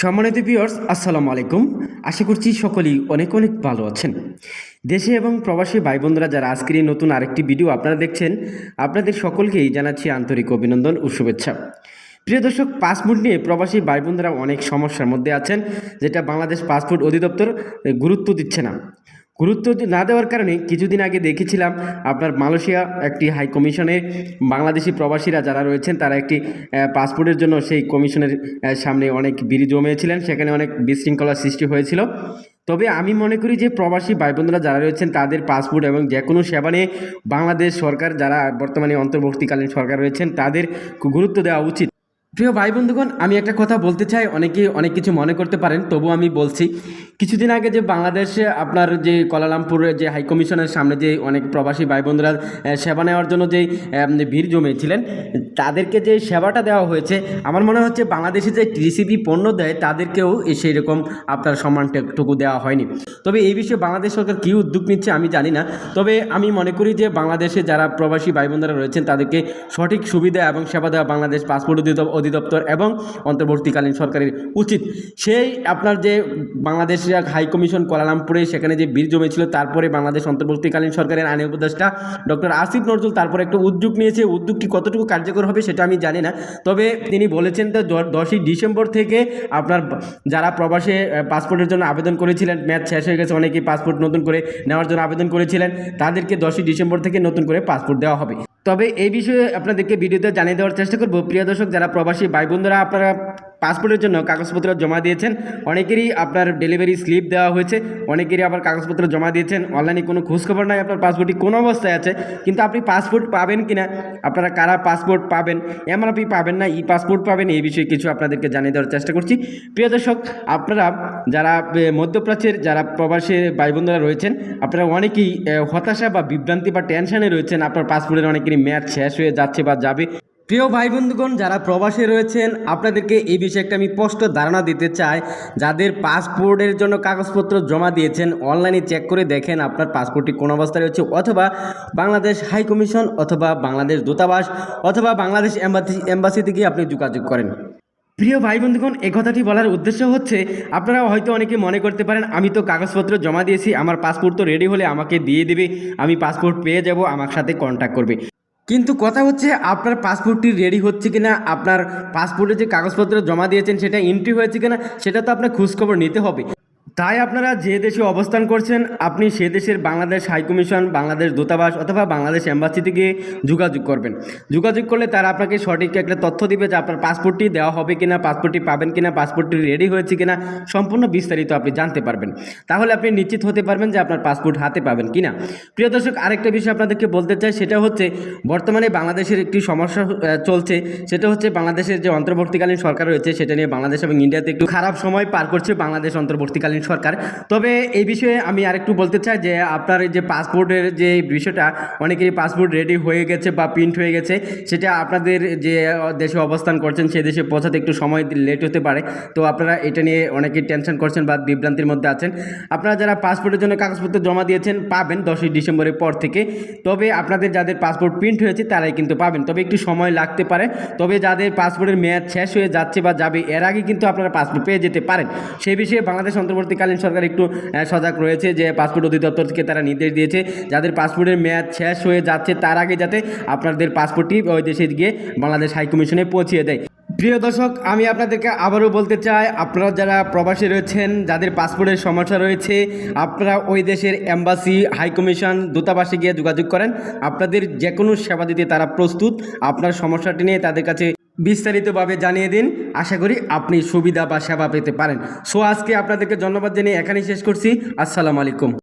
সম্মানিত ভিউয়ার্স আসসালামু আলাইকুম। আশা করছি সকলেই অনেক অনেক ভালো আছেন। দেশে এবং প্রবাসী ভাই বোনরা যারা আজকের এই নতুন আরেকটি ভিডিও আপনারা দেখছেন, আপনাদের সকলকেই জানাচ্ছি আন্তরিক অভিনন্দন ও শুভেচ্ছা। প্রিয় দর্শক পাসপোর্ট নিয়ে প্রবাসী ভাই বোনরা অনেক সমস্যার মধ্যে আছেন, যেটা বাংলাদেশ পাসপোর্ট অধিদপ্তর গুরুত্ব দিচ্ছে না। গুরুত্ব না দেওয়ার কারণে কিছুদিন আগে দেখেছিলাম আপনার মালয়েশিয়া একটি হাই কমিশনে বাংলাদেশি প্রবাসীরা যারা রয়েছেন, তারা একটি পাসপোর্টের জন্য সেই কমিশনের সামনে অনেক বিড়ি জমিয়েছিলেন সেখানে অনেক বিশৃঙ্খলার সৃষ্টি হয়েছিল। তবে আমি মনে করি যে প্রবাসী ভাই বোনরা যারা রয়েছেন, তাদের পাসপোর্ট এবং যে কোনো সেবা নিয়ে বাংলাদেশ সরকার যারা বর্তমানে অন্তর্বর্তীকালীন সরকার রয়েছেন, তাদের গুরুত্ব দেওয়া উচিত। প্রিয় ভাই বন্ধুগণ আমি একটা কথা বলতে চাই, অনেকে অনেক কিছু মনে করতে পারেন তবু আমি বলছি কিছুদিন আগে যে বাংলাদেশে আপনার যে কলালামপুরের যে হাইকমিশনের সামনে যে অনেক প্রবাসী ভাই বোনরা সেবা নেওয়ার জন্য যে আহ, ভিড় জমিয়েছিলেন তাদেরকে যে সেবাটা দেওয়া হয়েছে আমার মনে হচ্ছে বাংলাদেশে যে টিসিপি পণ্য দেয় তাদেরকেও সেই রকম আপনার সম্মানটুকু দেওয়া হয়নি। তবে এই বিষয়ে বাংলাদেশ সরকার কী উদ্যোগ নিচ্ছে আমি জানি না। তবে আমি মনে করি যে বাংলাদেশে যারা প্রবাসী ভাই বোনরা রয়েছেন তাদেরকে সঠিক সুবিধা এবং সেবা দেওয়া বাংলাদেশ পাসপোর্ট অধিদপ- অধিদপ্তর এবং অন্তর্বর্তীকালীন সরকারের উচিত। সেই আপনার যে বাংলাদেশ হাই কমিশন কোয়ালালামপুরে সেখানে যে বীর জমেছিল, তারপরে বাংলাদেশ অন্তর্বর্তীকালীন সরকারের আইন উপদেষ্টা ডক্টর আসিফ নজরুল তারপরে একটা উদ্যোগ নিয়েছে। উদ্যোগটি কতটুকু কার্যকর হবে সেটা আমি জানি না। তবে তিনি বলেছেন তো দশই ডিসেম্বর থেকে আপনার যারা প্রবাসে পাসপোর্টের জন্য আবেদন করেছিলেন, ম্যাচ শেষ হয়ে গেছে, অনেকেই পাসপোর্ট নতুন করে নেওয়ার জন্য আবেদন করেছিলেন, তাদেরকে দশই ডিসেম্বর থেকে নতুন করে পাসপোর্ট দেওয়া হবে। তবে এই বিষয়ে আপনাদেরকে ভিডিওতে জানিয়ে দেওয়ার চেষ্টা করব। প্রিয় দর্শক, যারা প্রবাসী ভাই বোনরা আপনারা পাসপোর্টের জন্য কাগজপত্র জমা দিয়েছেন। অনেকেরই আপনার ডেলিভারি স্লিপ দেওয়া হয়েছে, অনেকেরই আবার কাগজপত্র জমা দিয়েছেন। অনলাইনে কোনো খোঁজখবর নাই, আপনার পাসপোর্টটি কোন অবস্থায় আছে, কিন্তু আপনি পাসপোর্ট পাবেন কি না আপনারা কারা পাসপোর্ট পাবেন, এমন আপনি পাবেন না, ই পাসপোর্ট পাবেন, এই বিষয়ে কিছু আপনাদেরকে জানিয়ে দেওয়ার চেষ্টা করছি। প্রিয় দর্শক, আপনারা যারা মধ্যপ্রাচ্যের, যারা প্রবাসী ভাই বোনরা রয়েছেন, আপনারা অনেকেই হতাশা বা বিভ্রান্তি বা টেনশনে রয়েছেন, আপনার পাসপোর্টের অনেকেরই ম্যাচ শেষ হয়ে যাচ্ছে বা যাবে। প্রিয় ভাই বন্ধুগণ যারা প্রবাসে রয়েছেন, আপনাদেরকে এই বিষয়ে একটা আমি স্পষ্ট ধারণা দিতে চাই। যাদের পাসপোর্টের জন্য কাগজপত্র জমা দিয়েছেন, অনলাইনে চেক করে দেখেন আপনার পাসপোর্টটি কোন অবস্থায় রয়েছে, অথবা বাংলাদেশ হাই কমিশন, অথবা বাংলাদেশ দূতাবাস, অথবা বাংলাদেশ এম্বাসি, এম্বাসিতে গিয়ে আপনি যোগাযোগ করেন। প্রিয় ভাই বন্ধুগণ এই কথাটি বলার উদ্দেশ্য হচ্ছে আপনারা হয়তো অনেকে মনে করতে পারেন, আমি তো কাগজপত্র জমা দিয়েছি, আমার পাসপোর্ট তো রেডি হলে আমাকে দিয়ে দেবে, আমি পাসপোর্ট পেয়ে যাব, আমার সাথে কন্ট্যাক্ট করবে। কিন্তু কথা হচ্ছে আপনার পাসপোর্টটি রেডি হচ্ছে কিনা, আপনার পাসপোর্টে যে কাগজপত্র জমা দিয়েছেন সেটা এন্ট্রি হয়েছে কিনা, সেটা তো আপনার খোঁজখবর নিতে হবে। তাই আপনারা যে দেশে অবস্থান করছেন, আপনি সে দেশের বাংলাদেশ হাইকমিশন বাংলাদেশ দূতাবাস অথবা বাংলাদেশ এম্বাসিতে গিয়ে যোগাযোগ করবেন। যোগাযোগ করলে তারা আপনাকে সঠিক একটা তথ্য দিবে যে আপনার পাসপোর্টটি দেওয়া হবে কিনা, পাসপোর্টটি পাবেন কিনা, পাসপোর্টটি রেডি হয়েছে কিনা, সম্পূর্ণ বিস্তারিত আপনি জানতে পারবেন। তাহলে আপনি নিশ্চিত হতে পারবেন যে আপনার পাসপোর্ট হাতে পাবেন কিনা। প্রিয় দর্শক, আরেকটা বিষয় আপনাদেরকে বলতে চাই, সেটা হচ্ছে বর্তমানে বাংলাদেশের একটি সমস্যা চলছে। সেটা হচ্ছে বাংলাদেশের যে অন্তর্বর্তীকালীন সরকার রয়েছে, সেটা নিয়ে বাংলাদেশ এবং ইন্ডিয়াতে একটু খারাপ সময় পার করছে বাংলাদেশ অন্তর্বর্তীকালীন সরকার। তবে এই বিষয়ে আমি আরেকটু বলতে চাই যে, আপনার যে পাসপোর্টের যে বিষয়টা, অনেকেরই পাসপোর্ট রেডি হয়ে গেছে বা প্রিন্ট হয়ে গেছে, সেটা আপনাদের যে দেশে অবস্থান করছেন সে দেশে পৌঁছাতে একটু সময় লেট হতে পারে। তো আপনারা এটা নিয়ে অনেকেই টেনশন করছেন বা বিভ্রান্তির মধ্যে আছেন। আপনারা যারা পাসপোর্টের জন্য কাগজপত্র জমা দিয়েছেন, পাবেন দশই ডিসেম্বরের পর থেকে। তবে আপনাদের যাদের পাসপোর্ট প্রিন্ট হয়েছে, তারাই কিন্তু পাবেন। তবে একটু সময় লাগতে পারে। তবে যাদের পাসপোর্টের মেয়াদ শেষ হয়ে যাচ্ছে বা যাবে, এর আগে কিন্তু আপনারা পাসপোর্ট পেয়ে যেতে পারেন। সেই বিষয়ে বাংলাদেশ অন্তর্বর্তীকালীন সরকার একটু সজাগ রয়েছে যে পাসপোর্ট অধিদপ্তর থেকে তারা নির্দেশ দিয়েছে যাদের পাসপোর্টের মেয়াদ শেষ হয়ে যাচ্ছে তার আগে যাতে আপনাদের পাসপোর্টটি ওই দেশে গিয়ে বাংলাদেশ হাই কমিশনে পৌঁছিয়ে দেয়। প্রিয় দর্শক, আমি আপনাদেরকে আবারও বলতে চাই, আপনারা যারা প্রবাসী রয়েছেন, যাদের পাসপোর্টের সমস্যা রয়েছে, আপনারা ওই দেশের এম্বাসি, হাই কমিশন দূতাবাসে গিয়ে যোগাযোগ করেন। আপনাদের যে কোনো সেবা দিতে তারা প্রস্তুত। আপনার সমস্যাটি নিয়ে তাদের কাছে বিস্তারিতভাবে জানিয়ে দিন। আশা করি আপনি সুবিধা বা সেবা পেতে পারেন। সো আজকে আপনাদেরকে ধন্যবাদ জানিয়ে এখানেই শেষ করছি। আসসালামু আলাইকুম।